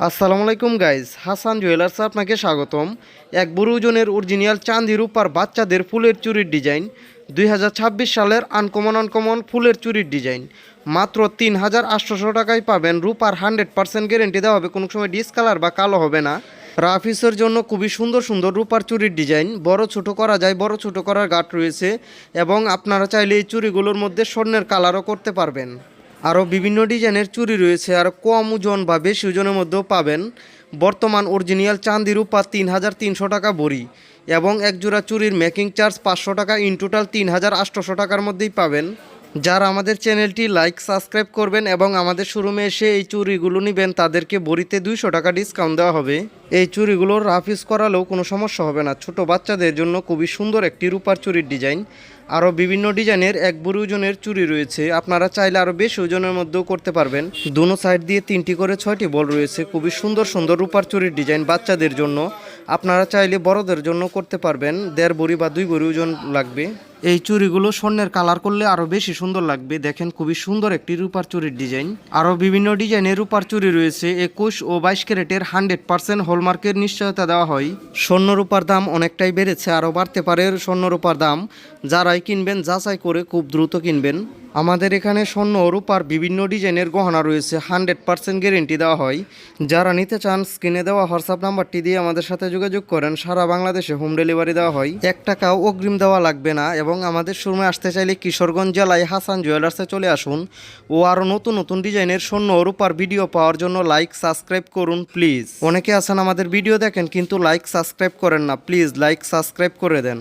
আসসালামু আলাইকুম guys Hasan jewellers আপনাকে স্বাগতম। এক বুড়ো ওজনের অরিজিনাল চাঁদি রূপার বাচ্চাদের ফুলের চুরির ডিজাইন দুই হাজার ছাব্বিশ সালের আনকমন আনকমন ফুলের চুরির ডিজাইন মাত্র তিন হাজার আটশোশো টাকায় পাবেন রূপার হান্ড্রেড পার্সেন্ট গ্যারেন্টি দেওয়া হবে। কোনো সময় ডিসকালার বা কালো হবে না। রাফিসের জন্য খুবই সুন্দর সুন্দর রূপার চুরির ডিজাইন বড় ছোট করা যায়, বড় ছোট করার গাঠ রয়েছে এবং আপনারা চাইলে এই চুরিগুলোর মধ্যে স্বর্ণের কালারও করতে পারবেন। আরও বিভিন্ন ডিজাইনের চুরি রয়েছে আর কম ওজন বা বেশি ওজনের মধ্যেও পাবেন। বর্তমান অরিজিনাল চাঁদি রূপা তিন হাজার তিনশো টাকা বড়ি এবং একজোড়া চুরির মেকিং চার্জ পাঁচশো টাকা ইন টোটাল তিন হাজার আটশোশো টাকার মধ্যেই পাবেন। যারা আমাদের চ্যানেলটি লাইক, সাবস্ক্রাইব করবেন এবং আমাদের শোরুমে এসে এই চুড়িগুলো নেবেন, তাদেরকে বড়িতে দুইশো টাকা ডিসকাউন্ট দেওয়া হবে। এই চুড়িগুলোর রাফিস করালেও কোনো সমস্যা হবে না। ছোট বাচ্চাদের জন্য খুবই সুন্দর একটি রূপার চুরির ডিজাইন আরও বিভিন্ন ডিজাইনের এক বুড়ি ওজনের চুরি রয়েছে। আপনারা চাইলে আরও বেশি ওজনের মধ্যেও করতে পারবেন। দুনো সাইড দিয়ে তিনটি করে ছয়টি বল রয়েছে। খুবই সুন্দর সুন্দর রূপার চুরির ডিজাইন বাচ্চাদের জন্য। আপনারা চাইলে বড়দের জন্য করতে পারবেন। দেড় বড়ি বা দুই বড়ি ওজন লাগবে। এই চুরিগুলো স্বর্ণের কালার করলে আরও বেশি সুন্দর লাগবে। দেখেন, খুবই সুন্দর একটি রূপার চুরির ডিজাইন। আরও বিভিন্ন ডিজাইনের রূপার চুরি রয়েছে। একুশ ও বাইশ ক্যারেটের হান্ড্রেড পার্সেন্ট হলমার্কের নিশ্চয়তা দেওয়া হয়। স্বর্ণ রূপার দাম অনেকটাই বেড়েছে আরও বাড়তে পারে স্বর্ণ রূপার দাম। যারাই কিনবেন, যাচাই করে খুব দ্রুত কিনবেন। আমাদের এখানে স্বর্ণ রূপার বিভিন্ন ডিজাইনের গহনা রয়েছে। হান্ড্রেড পার্সেন্ট গ্যারেন্টি দেওয়া হয়। যারা নিতে চান, স্ক্রিনে দেওয়া হোয়াটসঅ্যাপ নাম্বারটি দিয়ে আমাদের সাথে যোগাযোগ করেন। সারা বাংলাদেশে হোম ডেলিভারি দেওয়া হয়। এক টাকাও অগ্রিম দেওয়া লাগবে না এবং আমাদের শোরুমে আসতে চাইলে কিশোরগঞ্জ জেলায় হাসান জুয়েলার্সে চলে আসুন ও আরও নতুন নতুন ডিজাইনের স্বর্ণ রূপার ভিডিও পাওয়ার জন্য লাইক, সাবস্ক্রাইব করুন, প্লিজ। অনেকে আছেন আমাদের ভিডিও দেখেন কিন্তু লাইক, সাবস্ক্রাইব করেন না। প্লিজ লাইক, সাবস্ক্রাইব করে দেন।